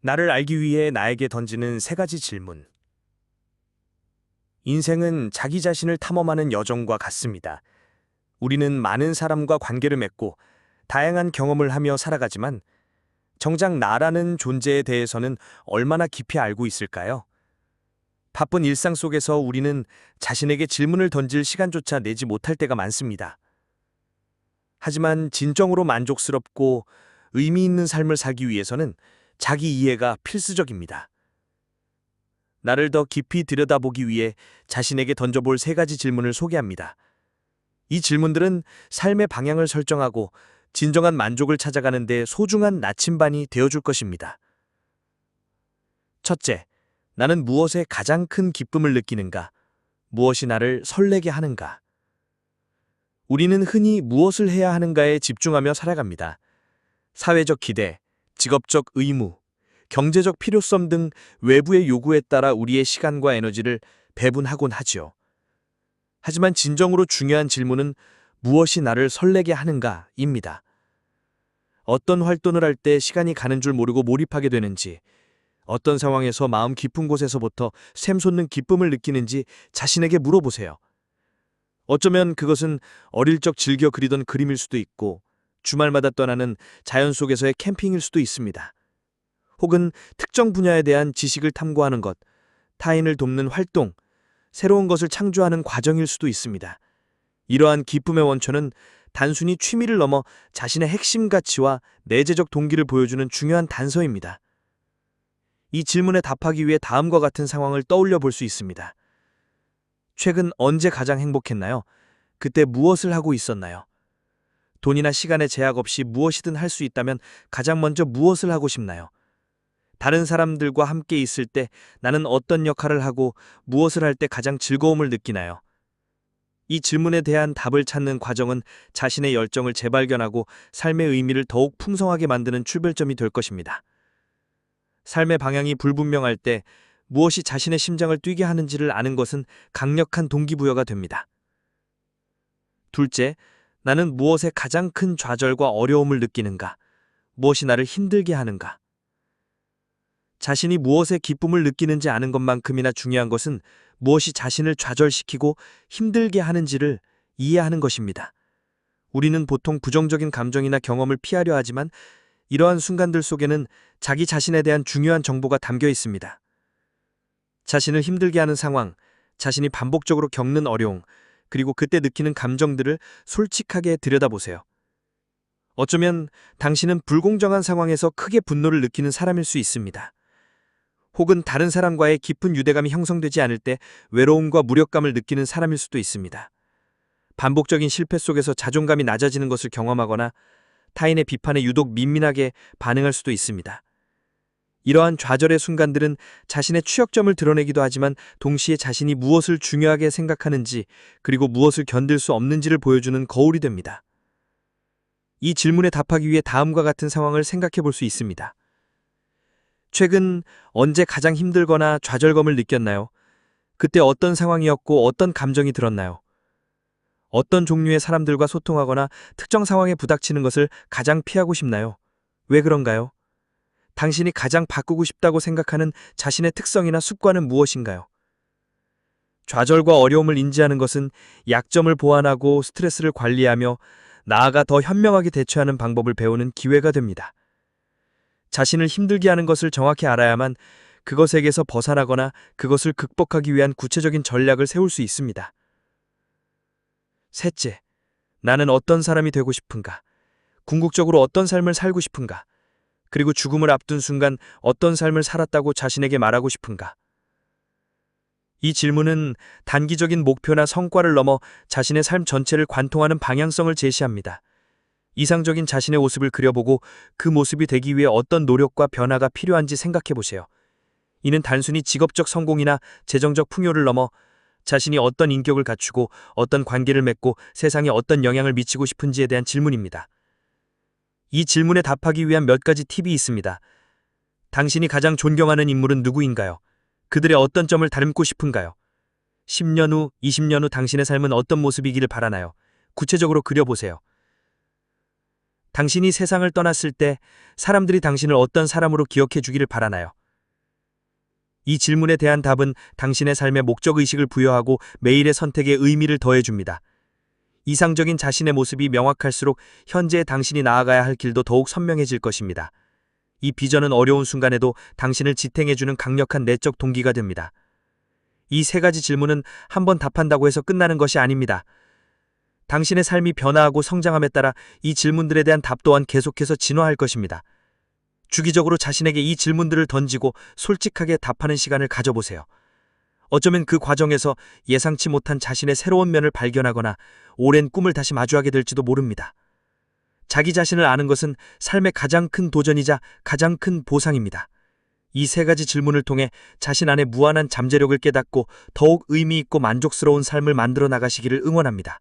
나를 알기 위해 나에게 던지는 세 가지 질문. 인생은 자기 자신을 탐험하는 여정과 같습니다. 우리는 많은 사람과 관계를 맺고 다양한 경험을 하며 살아가지만 정작 나라는 존재에 대해서는 얼마나 깊이 알고 있을까요? 바쁜 일상 속에서 우리는 자신에게 질문을 던질 시간조차 내지 못할 때가 많습니다. 하지만 진정으로 만족스럽고 의미 있는 삶을 살기 위해서는 자기 이해가 필수적입니다. 나를 더 깊이 들여다보기 위해 자신에게 던져볼 세 가지 질문을 소개합니다. 이 질문들은 삶의 방향을 설정하고 진정한 만족을 찾아가는 데 소중한 나침반이 되어줄 것입니다. 첫째, 나는 무엇에 가장 큰 기쁨을 느끼는가? 무엇이 나를 설레게 하는가? 우리는 흔히 무엇을 해야 하는가에 집중하며 살아갑니다. 사회적 기대, 직업적 의무, 경제적 필요성 등 외부의 요구에 따라 우리의 시간과 에너지를 배분하곤 하지요. 하지만 진정으로 중요한 질문은 무엇이 나를 설레게 하는가입니다. 어떤 활동을 할 때 시간이 가는 줄 모르고 몰입하게 되는지, 어떤 상황에서 마음 깊은 곳에서부터 샘솟는 기쁨을 느끼는지 자신에게 물어보세요. 어쩌면 그것은 어릴 적 즐겨 그리던 그림일 수도 있고, 주말마다 떠나는 자연 속에서의 캠핑일 수도 있습니다. 혹은 특정 분야에 대한 지식을 탐구하는 것, 타인을 돕는 활동, 새로운 것을 창조하는 과정일 수도 있습니다. 이러한 기쁨의 원천은 단순히 취미를 넘어 자신의 핵심 가치와 내재적 동기를 보여주는 중요한 단서입니다. 이 질문에 답하기 위해 다음과 같은 상황을 떠올려 볼 수 있습니다. 최근 언제 가장 행복했나요? 그때 무엇을 하고 있었나요? 돈이나 시간의 제약 없이 무엇이든 할 수 있다면 가장 먼저 무엇을 하고 싶나요? 다른 사람들과 함께 있을 때 나는 어떤 역할을 하고 무엇을 할 때 가장 즐거움을 느끼나요? 이 질문에 대한 답을 찾는 과정은 자신의 열정을 재발견하고 삶의 의미를 더욱 풍성하게 만드는 출발점이 될 것입니다. 삶의 방향이 불분명할 때 무엇이 자신의 심장을 뛰게 하는지를 아는 것은 강력한 동기부여가 됩니다. 둘째, 나는 무엇에 가장 큰 좌절과 어려움을 느끼는가? 무엇이 나를 힘들게 하는가? 자신이 무엇에 기쁨을 느끼는지 아는 것만큼이나 중요한 것은 무엇이 자신을 좌절시키고 힘들게 하는지를 이해하는 것입니다. 우리는 보통 부정적인 감정이나 경험을 피하려 하지만 이러한 순간들 속에는 자기 자신에 대한 중요한 정보가 담겨 있습니다. 자신을 힘들게 하는 상황, 자신이 반복적으로 겪는 어려움, 그리고 그때 느끼는 감정들을 솔직하게 들여다보세요. 어쩌면 당신은 불공정한 상황에서 크게 분노를 느끼는 사람일 수 있습니다. 혹은 다른 사람과의 깊은 유대감이 형성되지 않을 때 외로움과 무력감을 느끼는 사람일 수도 있습니다. 반복적인 실패 속에서 자존감이 낮아지는 것을 경험하거나 타인의 비판에 유독 민민하게 반응할 수도 있습니다. 이러한 좌절의 순간들은 자신의 취약점을 드러내기도 하지만 동시에 자신이 무엇을 중요하게 생각하는지 그리고 무엇을 견딜 수 없는지를 보여주는 거울이 됩니다. 이 질문에 답하기 위해 다음과 같은 상황을 생각해 볼 수 있습니다. 최근 언제 가장 힘들거나 좌절감을 느꼈나요? 그때 어떤 상황이었고 어떤 감정이 들었나요? 어떤 종류의 사람들과 소통하거나 특정 상황에 부닥치는 것을 가장 피하고 싶나요? 왜 그런가요? 당신이 가장 바꾸고 싶다고 생각하는 자신의 특성이나 습관은 무엇인가요? 좌절과 어려움을 인지하는 것은 약점을 보완하고 스트레스를 관리하며 나아가 더 현명하게 대처하는 방법을 배우는 기회가 됩니다. 자신을 힘들게 하는 것을 정확히 알아야만 그것에게서 벗어나거나 그것을 극복하기 위한 구체적인 전략을 세울 수 있습니다. 셋째, 나는 어떤 사람이 되고 싶은가? 궁극적으로 어떤 삶을 살고 싶은가? 그리고 죽음을 앞둔 순간 어떤 삶을 살았다고 자신에게 말하고 싶은가? 이 질문은 단기적인 목표나 성과를 넘어 자신의 삶 전체를 관통하는 방향성을 제시합니다. 이상적인 자신의 모습을 그려보고 그 모습이 되기 위해 어떤 노력과 변화가 필요한지 생각해 보세요. 이는 단순히 직업적 성공이나 재정적 풍요를 넘어 자신이 어떤 인격을 갖추고 어떤 관계를 맺고 세상에 어떤 영향을 미치고 싶은지에 대한 질문입니다. 이 질문에 답하기 위한 몇 가지 팁이 있습니다. 당신이 가장 존경하는 인물은 누구인가요? 그들의 어떤 점을 닮고 싶은가요? 10년 후, 20년 후 당신의 삶은 어떤 모습이기를 바라나요? 구체적으로 그려보세요. 당신이 세상을 떠났을 때 사람들이 당신을 어떤 사람으로 기억해 주기를 바라나요? 이 질문에 대한 답은 당신의 삶에 목적 의식을 부여하고 매일의 선택에 의미를 더해 줍니다. 이상적인 자신의 모습이 명확할수록 현재의 당신이 나아가야 할 길도 더욱 선명해질 것입니다. 이 비전은 어려운 순간에도 당신을 지탱해주는 강력한 내적 동기가 됩니다. 이 세 가지 질문은 한번 답한다고 해서 끝나는 것이 아닙니다. 당신의 삶이 변화하고 성장함에 따라 이 질문들에 대한 답 또한 계속해서 진화할 것입니다. 주기적으로 자신에게 이 질문들을 던지고 솔직하게 답하는 시간을 가져보세요. 어쩌면 그 과정에서 예상치 못한 자신의 새로운 면을 발견하거나 오랜 꿈을 다시 마주하게 될지도 모릅니다. 자기 자신을 아는 것은 삶의 가장 큰 도전이자 가장 큰 보상입니다. 이 세 가지 질문을 통해 자신 안에 무한한 잠재력을 깨닫고 더욱 의미 있고 만족스러운 삶을 만들어 나가시기를 응원합니다.